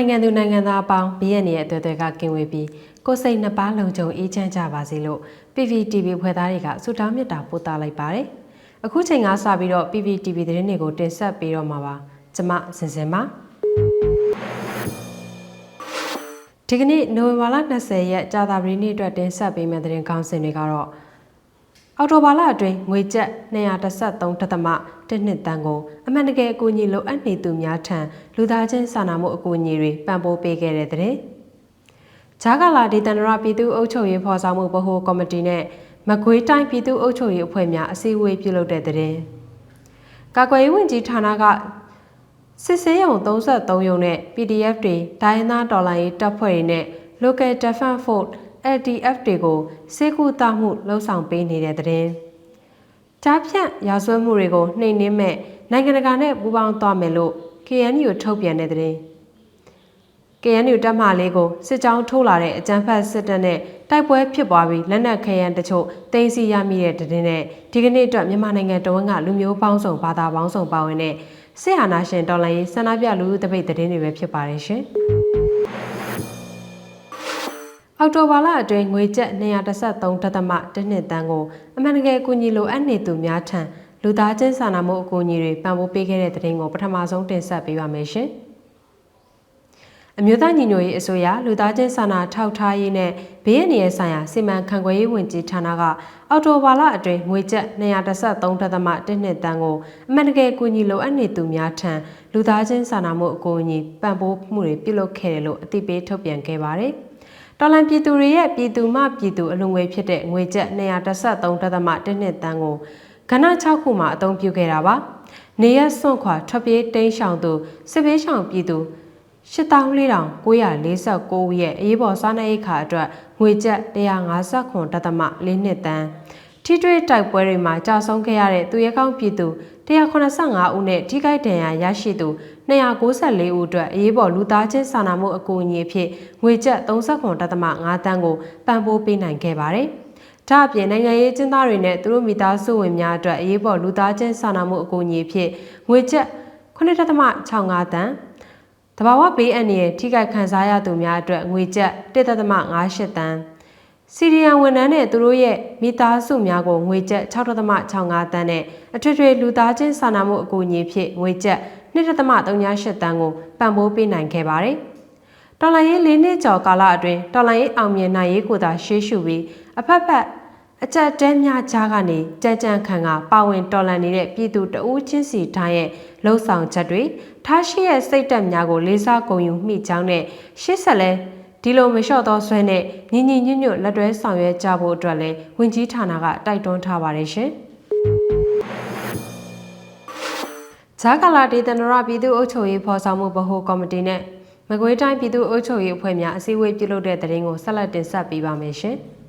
နိုင်ငံသူနိုင်ငံသားအပေါင်းဘေးရန်ရဲ့အသွေးသွေးကကင်းဝေးပြီးကိုယ်စိတ်နှစ်ပါးလုံးကြုံအေးချမ်းကြပါစေလို့ PPTV ဖွဲ့သားတွေကဆုတောင်းမေတ္တာပို့သလိုက်ပါတယ်။အခုချိန်ကစပြီးတော့ PPTV သတင်းတွေကိုတင်ဆက်ပေးတော့မှာပါ။ကျွန်မစင်စင်ပါ။ဒီကနေ့နိုဝင်ဘာလ20ရက်ကြာသပတေးနေ့အတွက်တင်ဆက်ပေးမယ့်သတင်းကောင်းစင်တွေကတော့ အော်တိုဘာလအတွင်းငွေကျပ်233.1နှစ်တန်းကိုအမှန်တကယ်အကူအညီလိုအပ်နေသူများထံလူသားချင်းစာနာမှုအကူအညီတွေပံ့ပိုးပေးခဲ့တဲ့တဲ့။ဂျာကာလာဒေသန္တရပြည်သူ့အုပ်ချုပ်ရေးဖော်ဆောင်မှုဗဟိုကော်မတီနဲ့မကွေးတိုင်းပြည်သူ့အုပ်ချုပ်ရေးအဖွဲ့များအစည်းအဝေးပြုလုပ်တဲ့တဲ့။ကာကွယ်ရေးဝန်ကြီးဌာနကစစ်ဆေးရုံ33ရုံနဲ့ PDF တွေဒိုင်းသားဒေါ်လာရေးတပ်ဖွဲ့တွေနဲ့ Local Defense Force LTF တွေကိုစေကူတာမှုလှုံ့ဆော်ပေးနေတဲ့တဲ့။ကြားဖြန့်ရာဇဝတ်မှုတွေကိုနှိမ်နင်းမဲ့နိုင်ငံတကာနဲ့ပူးပေါင်းသွားမယ်လို့ KNU ထုတ်ပြန်တဲ့တဲ့။ KNU တပ်မလေးကိုစစ်ကြောင်းထိုးလာတဲ့အကြမ်းဖက်စစ်တပ်နဲ့တိုက်ပွဲဖြစ်ပွားပြီးလက်နက်ခဲယမ်းတချို့တင်စီရမိတဲ့တဲ့နဲ့ဒီကနေ့အတွက်မြန်မာနိုင်ငံတဝန်းကလူမျိုးပေါင်းစုံဘာသာပေါင်းစုံပါဝင်တဲ့စစ်အာဏာရှင်တော်လှန်ရေးဆန္ဒပြလူထုတပိတ်တဲ့တွေပဲဖြစ်ပါတယ်ရှင်။ အောက်တိုဘာလအတွင်းငွေကျပ်233.1နှစ်တန်းကိုအမှန်တကယ်အကူအညီလိုအပ်နေသူများထံလူသားချင်းစာနာမှုအကူအညီတွေပံ့ပိုးပေးခဲ့တဲ့တဲ့ရင်ကိုပထမဆုံးတင်ဆက်ပေးပါမယ်ရှင်။အမျိုးသားညီညွတ်ရေးအစိုးရလူသားချင်းစာနာထောက်ထားရေးနဲ့ဘေးအန္တရာယ်ဆိုင်ရာစီမံခန့်ခွဲရေးဝန်ကြီးဌာနကအော်တိုဘာလအတွင်းငွေကျပ်233.1နှစ်တန်းကိုအမှန်တကယ်ကူညီလိုအပ်နေသူများထံလူသားချင်းစာနာမှုအကူအညီပံ့ပိုးမှုတွေပြုလုပ်ခဲ့တယ်လို့အသိပေးထုတ်ပြန်ခဲ့ပါတယ်။ တော်လန်ပြည်သူတွေရဲ့ပြည်သူမှပြည်သူအလုံငွေဖြစ်တဲ့ငွေကျပ်233.1နှစ်တန်းကိုကဏ္ဍ6ခုမှာအသုံးပြုခဲ့တာပါ။နေရစွန့်ခွာထွက်ပြေးတိမ်းရှောင်သူစစ်ဘေးရှောင်ပြည်သူ84,949ဦးရဲ့အရေးပေါ်စားနပ်ရိက္ခာအတွက်ငွေကျပ်159.4နှစ်တန်း ထိတွေ့တိုက်ပွဲတွေမှာကြာဆုံးခဲ့ရတဲ့သူရဲကောင်းပြည်သူ185ဦးနဲ့ထိခိုက်ဒဏ်ရာရရှိသူ294ဦးအတွက်အရေးပေါ်လူသားချင်းစာနာမှုအကူအညီအဖြစ်ငွေကျပ်39.5တန်းကိုပံ့ပိုးပေးနိုင်ခဲ့ပါတယ်။ဒါအပြင်နိုင်ငံရေးကျင်းသားတွေနဲ့သူတို့မိသားစုဝင်များအတွက်အရေးပေါ်လူသားချင်းစာနာမှုအကူအညီအဖြစ်ငွေကျပ်9.65တန်းတဘာဝဘေးအန္တရာယ်ထိခိုက်ခံစားရသူများအတွက်ငွေကျပ်1.58တန်း စီရီယံဝန်ထမ်းနဲ့သူတို့ရဲ့မိသားစုများကိုငွေကျပ်6.65တန်းနဲ့အထွေထွေလူသားချင်းစာနာမှုအကူအညီဖြင့်ငွေကျပ်2.38တန်းကိုပံ့ပိုးပေးနိုင်ခဲ့ပါတယ်။တော်လိုင်းရေး၄နှစ်ကျော်ကာလအတွင်းတော်လိုင်းရေးအောင်မြင်နိုင်ရေးကိုသာရှေးရှုပြီးအဖက်ဖက်အကြက်တဲများကြားကနေကြံကြံခံကပါဝင်တော်လန်နေတဲ့ပြည်သူတဦးချင်းစီတိုင်းရဲ့လှုပ်ဆောင်ချက်တွေထားရှိရဲ့စိတ်တက်များကိုလေးစားဂုဏ်ယူမိကြောင်းနဲ့ရှေ့ဆက်လဲ ဒီလိုမလျှော့သောဆွဲနဲ့ညီညီညွတ်ညွတ်လက်တွဲဆောင်ရွက်ကြဖို့အတွက်လည်းဝင်ကြီးဌာနကတိုက်တွန်းထားပါတယ်ရှင်။ဂျာကာလာဒေသနရပြည်သူ့အုပ်ချုပ်ရေးဖော်ဆောင်မှုဗဟိုကော်မတီနဲ့မကွေးတိုင်းပြည်သူ့အုပ်ချုပ်ရေးအဖွဲ့များအစည်းအဝေးပြုလုပ်တဲ့တဲ့ရင်ကိုဆက်လက်တင်ဆက်ပေးပါမယ်ရှင်။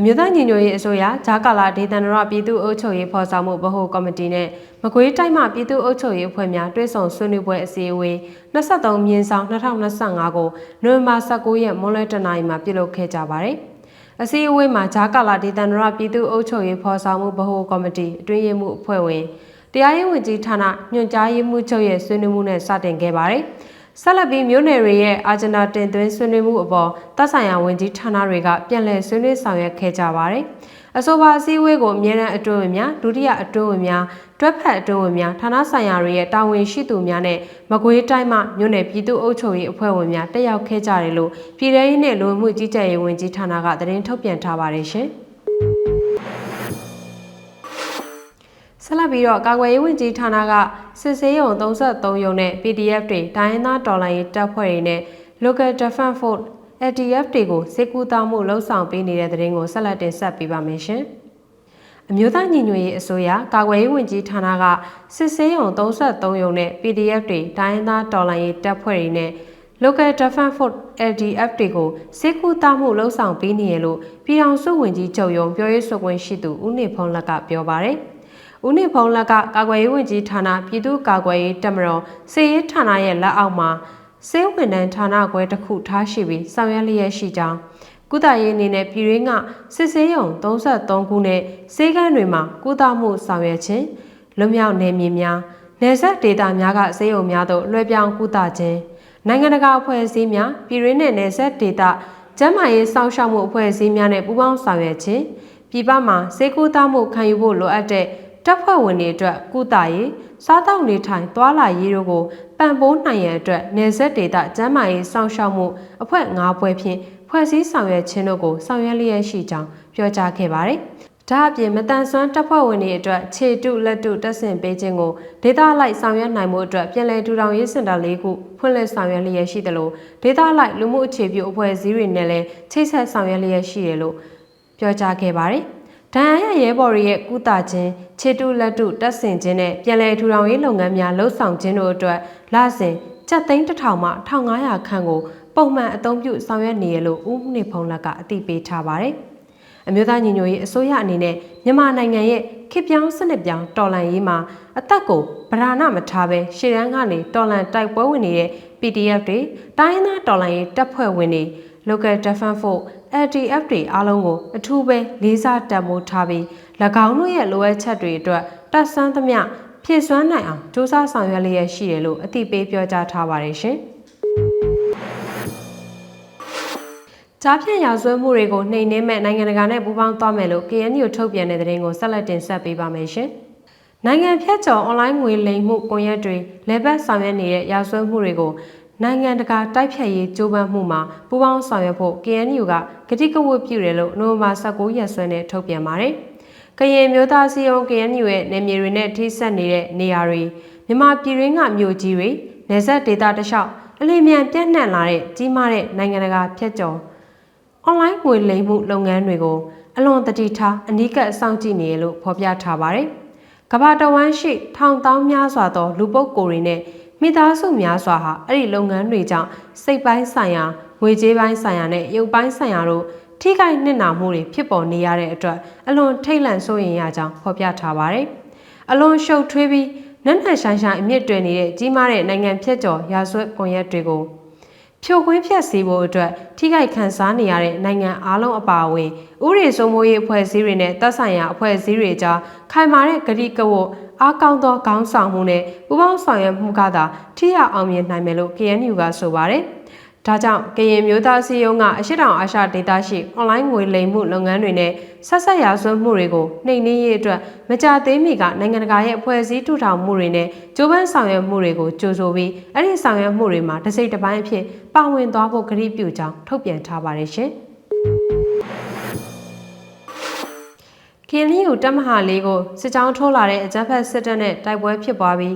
အမျိုးသားညီညွတ်ရေးအစိုးရဂျာကာလာဒေသန္တရပြည်သူ့အုပ်ချုပ်ရေးဖော်ဆောင်မှုဗဟိုကော်မတီနဲ့မကွေးတိုင်းမှပြည်သူ့အုပ်ချုပ်ရေးအဖွဲ့များတွဲဆုံဆွေးနွေးပွဲအစည်းအဝေး23မြင်းဆောင်2025ကိုနိုဝင်ဘာ19ရက်မွန်းလွဲတနာရီမှာပြုလုပ်ခဲ့ကြပါတယ်။အစည်းအဝေးမှာဂျာကာလာဒေသန္တရပြည်သူ့အုပ်ချုပ်ရေးဖော်ဆောင်မှုဗဟိုကော်မတီအတွင်းရေးမှူးအဖွဲ့ဝင်တရားရေးဝန်ကြီးဌာနညွှန်ကြားရေးမှူးချုပ်ရဲ့ဆွေးနွေးမှုနဲ့စတင်ခဲ့ပါတယ်။ ဆက်လက်ပြီးမြို့နယ်တွေရဲ့အာဂျင်နာတင်သွင်းဆွေးနွေးမှုအပေါ်တပ်ဆိုင်ရာဝန်ကြီးဌာနတွေကပြန်လည်ဆွေးနွေးဆောင်ရွက်ခဲ့ကြပါတယ်။အဆိုပါအစည်းအဝေးကိုအမြဲတမ်းအတွင်းဝင်များဒုတိယအတွင်းဝင်များတွက်ဖက်အတွင်းဝင်များဌာနဆိုင်ရာတွေရဲ့တာဝန်ရှိသူများနဲ့မကွေးတိုင်းမှမြို့နယ်ပြည်သူ့အုပ်ချုပ်ရေးအဖွဲ့ဝင်များတက်ရောက်ခဲ့ကြတယ်လို့ပြည်ထောင်ရေးနဲ့လူမှုကြီးကြပ်ရေးဝန်ကြီးဌာနကသတင်းထုတ်ပြန်ထားပါတယ်ရှင်။ ဆက်လက်ပြီးတော့ကာကွယ်ရေးဝန်ကြီးဌာနကစစ်ဆေးရုံ33ရုံနဲ့ PDF တွေဒိုင်းသားဒေါ်လာရေးတပ်ဖွဲ့တွေနဲ့ Local Defense Force LTF တွေကိုစေကူတောင်းမှုလှုံ့ဆော်ပေးနေတဲ့တဲ့ရင်ကိုဆက်လက်တင်ဆက်ပေးပါမယ်ရှင်။အမျိုးသားညီညွတ်ရေးအစိုးရကာကွယ်ရေးဝန်ကြီးဌာနကစစ်ဆေးရုံ33ရုံနဲ့ PDF တွေဒိုင်းသားဒေါ်လာရေးတပ်ဖွဲ့တွေနဲ့ Local Defense Force LDF တွေကိုစေကူတောင်းမှုလှုံ့ဆော်ပေးနေရလို့ပြည်ထောင်စုဝန်ကြီးချုပ်ရုံပြောရေးဆိုခွင့်ရှိသူဦးနေဖုံးလက်ကပြောပါရယ်။ ဦးနေဖုံးလက်ကကာကွယ်ရေးဝန်ကြီးဌာနပြည်သူ့ကာကွယ်ရေးတပ်မတော်စေရေးဌာနရဲ့လက်အောက်မှာစေဝန်ထမ်းဌာနခွဲတစ်ခုထားရှိပြီးဆောင်ရွက်လျက်ရှိကြောင်းကုသရေးအနေနဲ့ပြည်ရင်းကစစ်ဆေးရုံ33ခုနဲ့စေကန်းတွေမှာကုသမှုဆောင်ရွက်ခြင်းလွမြောက်နယ်မြေများနယ်စပ်ဒေသများကစေယုံများသို့လွှဲပြောင်းကုသခြင်းနိုင်ငံတကာအဖွဲ့အစည်းများပြည်ရင်းနဲ့နယ်စပ်ဒေသကျန်းမာရေးစောင့်ရှောက်မှုအဖွဲ့အစည်းများနဲ့ပူးပေါင်းဆောင်ရွက်ခြင်းပြည်ပမှာစေကူသားမှုခံယူဖို့လိုအပ်တဲ့ တပ်ဖွဲ့ဝင်တွေအတွက်ကုသရေးစားတောက်နေထိုင်သွာလာရေးတို့ကိုပံ့ပိုးနိုင်ရန်အတွက်နယ်စပ်ဒေသကျန်းမာရေးစောင့်ရှောက်မှုအဖွဲ့၅ဖွဲ့ဖြင့်ဖွဲ့စည်းဆောင်ရွက်ခြင်းတို့ကိုဆောင်ရွက်လျက်ရှိကြောင်းပြောကြားခဲ့ပါတယ်။ဒါအပြင်မတန်ဆွမ်းတပ်ဖွဲ့ဝင်တွေအတွက်ခြေတုလက်တုတက်ဆင်ပေးခြင်းကိုဒေသလိုက်ဆောင်ရွက်နိုင်မှုအတွက်ပြည်내ထူထောင်ရေးစင်တာ၄ခုဖွင့်လှစ်ဆောင်ရွက်လျက်ရှိတယ်လို့ဒေသလိုက်လူမှုအခြေပြုအဖွဲ့အစည်းတွေနဲ့လည်းချိတ်ဆက်ဆောင်ရွက်လျက်ရှိတယ်လို့ပြောကြားခဲ့ပါတယ်။ ဒဏ်ရာရရဲဘော်တွေရဲ့ကုသခြင်းခြေတုလက်တုတက်ဆင်ခြင်းနဲ့ပြည်내ထူထောင်ရေးလုပ်ငန်းများလှုပ်ဆောင်ခြင်းတို့အတွက်လစဉ်ကျပ်သိန်းတစ်ထောင်မှ1500ခန့်ကိုပုံမှန်အသုံးပြုဆောင်ရွက်နေရလို့ဦးမှုနေဖုံးလက်ကအသိပေးထားပါတယ်။အမျိုးသားညီညွတ်ရေးအစိုးရအနေနဲ့မြန်မာနိုင်ငံရဲ့ခေပြောင်းစနစ်ပြောင်းတော်လှန်ရေးမှာအသက်ကိုဗราဏမထားပဲရှေ့တန်းကနေတော်လှန်တိုက်ပွဲဝင်နေတဲ့ PDF တွေတိုင်းရင်းသားတော်လှန်ရေးတပ်ဖွဲ့ဝင်တွေ Local Defense Force LTF တွေအားလုံးကိုအထူးပဲလေးစားတံမိုးထားပြီး၎င်းတို့ရဲ့လိုအပ်ချက်တွေအတွက်တပ်ဆန်းသမျှဖြည့်စွမ်းနိုင်အောင်စ조사ဆောင်ရွက်လျက်ရှိတယ်လို့အသိပေးပြောကြားထားပါတယ်ရှင်။ကြားဖြန့်ရာဇဝတ်မှုတွေကိုနှိမ်နင်းမဲ့နိုင်ငံတကာနဲ့ပူးပေါင်းသွားမယ်လို့ KNU ထုတ်ပြန်တဲ့သတင်းကိုဆက်လက်တင်ဆက်ပေးပါမယ်ရှင်။နိုင်ငံဖြတ်ကျော်အွန်လိုင်းငွေလိမ်မှုကွန်ရက်တွေလဲပတ်ဆောင်ရွက်နေတဲ့ရာဇဝတ်မှုတွေကို နိုင်ငံတကာတိုက်ဖြတ်ရေးကြိုးပမ်းမှုမှာပူးပေါင်းဆောင်ရွက်ဖို့ KNU ကကတိကဝတ်ပြုတယ်လို့နိုဝင်ဘာ19ရက်စွဲနဲ့ထုတ်ပြန်ပါတယ်။ကရင်မျိုးသားစီယုံ KNU ရဲ့နေမြေတွေနဲ့ထိစပ်နေတဲ့နေရာတွေမြန်မာပြည်ရင်းကမြို့ကြီးတွေနေဆက်ဒေတာတလျှောက်အလင်းမြန်ပြန့်နှံ့လာတဲ့ကြီးမားတဲ့နိုင်ငံတကာဖြတ်ကျော်အွန်လိုင်းငွေလိမ်မှုလုပ်ငန်းတွေကိုအလွန်တတိထားအနီးကပ်စောင့်ကြည့်နေရလို့ဖော်ပြထားပါတယ်။ကမ္ဘာတဝန်းရှိထောင်တောင်းများစွာသောလူပုဂ္ဂိုလ်တွေနဲ့ မိသားစုများစွာဟာအဲ့ဒီလုပ်ငန်းတွေကြောင့်စိတ်ပိုင်းဆိုင်ရာငွေကြေးပိုင်းဆိုင်ရာနဲ့ရုပ်ပိုင်းဆိုင်ရာတို့ထိခိုက်နစ်နာမှုတွေဖြစ်ပေါ်နေရတဲ့အတွက်အလွန်ထိတ်လန့်စိုးရိမ်ရကြောင်းဖော်ပြထားပါတယ်။အလွန်ရှုပ်ထွေးပြီးနက်နက်ရှိုင်းရှိုင်းအမြင့်တွယ်နေတဲ့ကြီးမားတဲ့နိုင်ငံဖြတ်ကျော်ရာဇဝတ်ကွန်ရက်တွေကို ဖြိုခွင်းဖြတ်စည်းဖို့အတွက်ထိခိုက်ခံစားနေရတဲ့နိုင်ငံအားလုံးအပါအဝင်ဥရိစိုးမိုးရေးအဖွဲ့အစည်းတွေနဲ့တပ်ဆိုင်ရာအဖွဲ့အစည်းတွေကြားခိုင်မာတဲ့ဂတိကဝတ်အားကောင်းသောခေါင်းဆောင်မှုနဲ့ပူးပေါင်းဆောင်ရွက်မှုကသာထိရောက်အောင်မြင်နိုင်မယ်လို့ KNU ကဆိုပါတယ်။ ဒါကြောင့်ကရင်မျိုးသားစီယုံကအရှိတောင်အာရှဒေသရှိအွန်လိုင်းငွေလိမ်မှုလုပ်ငန်းတွေနဲ့ဆက်ဆက်ရာဇဝတ်မှုတွေကိုနှိမ်နင်းရေးအတွက်မကြသေးမီကနိုင်ငံတကာရဲ့အဖွဲ့အစည်းထူထောင်မှုတွေနဲ့ကြိုးပမ်းဆောင်ရွက်မှုတွေကိုကြိုးဆိုပြီးအဲ့ဒီဆောင်ရွက်မှုတွေမှာတစ်စိတ်တစ်ပိုင်းအဖြစ်ပါဝင်သွားဖို့ကတိပြုကြောင်းထုတ်ပြန်ထားပါတယ်ရှင်။ကင်းလီကိုတပ်မဟာလေးကိုစစ်ကြောင်းထိုးလာတဲ့အကြမ်းဖက်စစ်တပ်နဲ့တိုက်ပွဲဖြစ်ပွားပြီး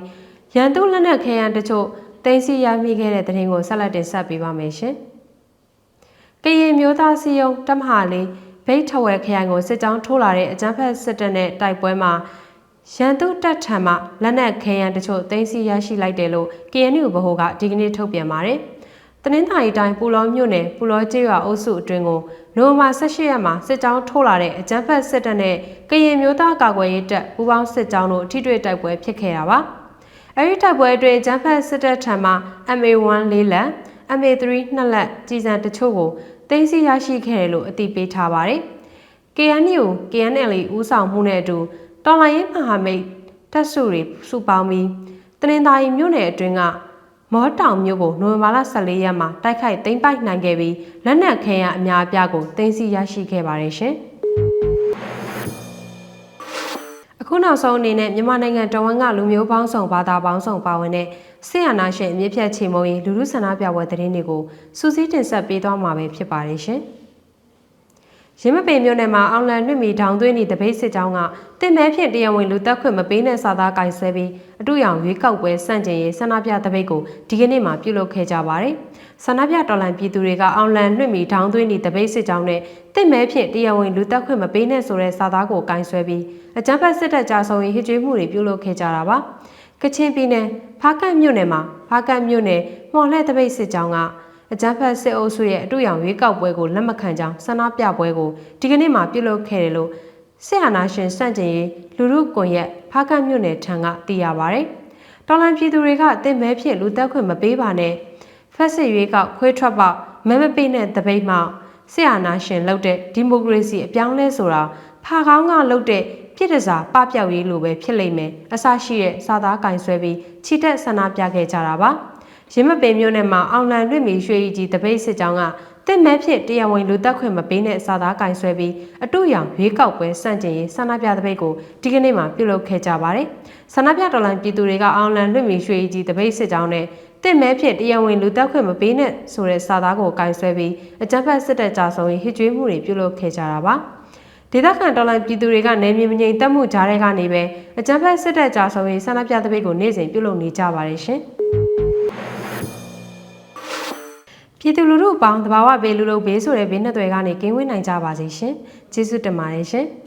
ရန်သူလက်နက်ခဲယမ်းတချို့ တင်စီရမိခဲ့တဲ့တဲ့ရင်ကိုဆက်လက်တင်ဆက်ပေးပါမယ်ရှင်။ကရင်မျိုးသားစီယုံတပ်မဟာလေးဘိတ်ထဝဲခရိုင်ကိုစစ်ကြောင်းထိုးလာတဲ့အကြမ်းဖက်စစ်တပ်နဲ့တိုက်ပွဲမှာရန်သူတပ်ထံမှလက်နက်ခဲယမ်းတချို့တင်စီရရှိလိုက်တယ်လို့ KNU ဗဟိုကဒီကနေ့ထုတ်ပြန်ပါတယ်။တနင်္သာရီတိုင်းပူလောမြို့နယ်ပူလောကျေးရွာအုပ်စုအတွင်းကိုနိုဝင်ဘာ18ရက်မှာစစ်ကြောင်းထိုးလာတဲ့အကြမ်းဖက်စစ်တပ်နဲ့ကရင်မျိုးသားကာကွယ်ရေးတပ်ပူးပေါင်းစစ်ကြောင်းတို့ထိတွေ့တိုက်ပွဲဖြစ်ခဲ့တာပါ။ အဲဒီတိုက်ပွဲအတွင်းအကြမ်းဖက်စစ်တပ်ထံမှ MA1 လေးလက် MA3 နှစ်လက်ကြီးစံတချို့ကိုတင်စီရရှိခဲ့တယ်လို့အသိပေးထားပါတယ်။ KNU KNL ဦးဆောင်မှုနဲ့အတူတော်လိုင်းရေးမဟာမိတ်တပ်စုတွေစုပေါင်းပြီးတနင်္သာရီမြို့နယ်အတွင်းကမောတောင်မြို့ကိုနိုဝင်ဘာလ14ရက်မှာတိုက်ခိုက်သိမ်းပိုက်နိုင်ခဲ့ပြီးလက်နက်ခဲယမ်းအများအပြားကိုသိမ်းဆည်းရရှိခဲ့ပါတယ်ရှင်။ ခုနောက်ဆုံးအနေနဲ့မြန်မာနိုင်ငံတော်ဝန်ကလူမျိုးပေါင်းစုံဘာသာပေါင်းစုံပါဝင်တဲ့ဆီယနာရှင်အမြင့်ဖြတ်ချေမုံရင်လူလူဆန္ဒပြပွဲသတင်းတွေကိုစူးစီးတင်ဆက်ပေးသွားမှာပဲဖြစ်ပါတယ်ရှင်။ ရင်းမပင်မြို့နယ်မှာအောင်လန်နှွင့်မီထောင်သွင်းသည့်တပိတ်စစ်ကြောင်းကတင်မဲဖြင့်တရားဝင်လူသက်ခွင့်မပေးတဲ့စာသားကင်ဆဲပြီးအတူရောင်ရွေးကောက်ပွဲစန့်ကျင်ရေးဆန္ဒပြတပိတ်ကိုဒီကနေ့မှပြုလုပ်ခဲ့ကြပါတယ်။ဆန္ဒပြတော်လှန်ပြည်သူတွေကအောင်လန်နှွင့်မီထောင်သွင်းသည့်တပိတ်စစ်ကြောင်းနဲ့တင်မဲဖြင့်တရားဝင်လူသက်ခွင့်မပေးတဲ့ဆိုတဲ့စာသားကိုကင်ဆဲပြီးအကြမ်းဖက်စစ်တပ်ကြာဆုံးရေးဟစ်ကြွေးမှုတွေပြုလုပ်ခဲ့ကြတာပါ။ကချင်ပြည်နယ်ဖားကတ်မြို့နယ်မှာဖားကတ်မြို့နယ်မော်လှဲ့တပိတ်စစ်ကြောင်းက အကြမ်းဖက်စစ်အုပ်စုရဲ့အတူရောင်ရွေးကောက်ပွဲကိုလက်မခံကြောင်းဆန္ဒပြပွဲကိုဒီကနေ့မှပြုလုပ်ခဲ့တယ်လို့စစ်အာဏာရှင်စန့်ကျင်ရေးလူမှုကွန်ရက်ဖားကတ်မြို့နယ်ထံကသိရပါဗျ။တော်လန်ပြည်သူတွေကအသင်မဲဖြင့်လူသက်ခွင့်မပေးပါနဲ့ဖက်စစ်ရွေးကောက်ခွေးထွက်ပေါက်မဲမပေးတဲ့တပိတ်မှစစ်အာဏာရှင်လုပ်တဲ့ဒီမိုကရေစီအပြောင်းလဲဆိုတာဖာကောင်းကလုပ်တဲ့ပြည်တစားပပျောက်ရေးလိုပဲဖြစ်လိမ့်မယ်အစရှိတဲ့စာသားကင်ဆွဲပြီးခြိတက်ဆန္ဒပြခဲ့ကြတာပါ ရင်းမပင်မြို့နယ်မှာအောင်လန်လွင့်မီရွှေကြီးတပိတ်စစ်ကြောင်းကတစ်မဲဖြစ်တရားဝင်လူတက်ခွင့်မပေးတဲ့စာသားကင်ဆွဲပြီးအတူရောင်ရွေးကောက်ပွဲစန့်ကျင်ရေးဆန္ဒပြတပိတ်ကိုဒီကနေ့မှပြုလုပ်ခဲ့ကြပါတယ်။ဆန္ဒပြတော်လှန်ပြည်သူတွေကအောင်လန်လွင့်မီရွှေကြီးတပိတ်စစ်ကြောင်းနဲ့တစ်မဲဖြစ်တရားဝင်လူတက်ခွင့်မပေးနဲ့ဆိုတဲ့စာသားကိုကင်ဆွဲပြီးအကြမ်းဖက်စစ်တပ်ကြဆုံရေးဟစ်ကြွေးမှုတွေပြုလုပ်ခဲ့ကြတာပါ။ဒေသခံတော်လှန်ပြည်သူတွေကနေမြေမငြိမ်တက်မှုကြားတွေကနေပဲအကြမ်းဖက်စစ်တပ်ကြဆုံရေးဆန္ဒပြတပိတ်ကိုနေ့စဉ်ပြုလုပ်နေကြပါတယ်ရှင်။ ပြည်သူလူထုအပေါင်းတဘာဝဘေးလူလူဘေးဆိုတဲ့ဘေးနှစ်တွေကနေကင်းဝေးနိုင်ကြပါစေရှင်။ကျေးဇူးတင်ပါတယ်ရှင်။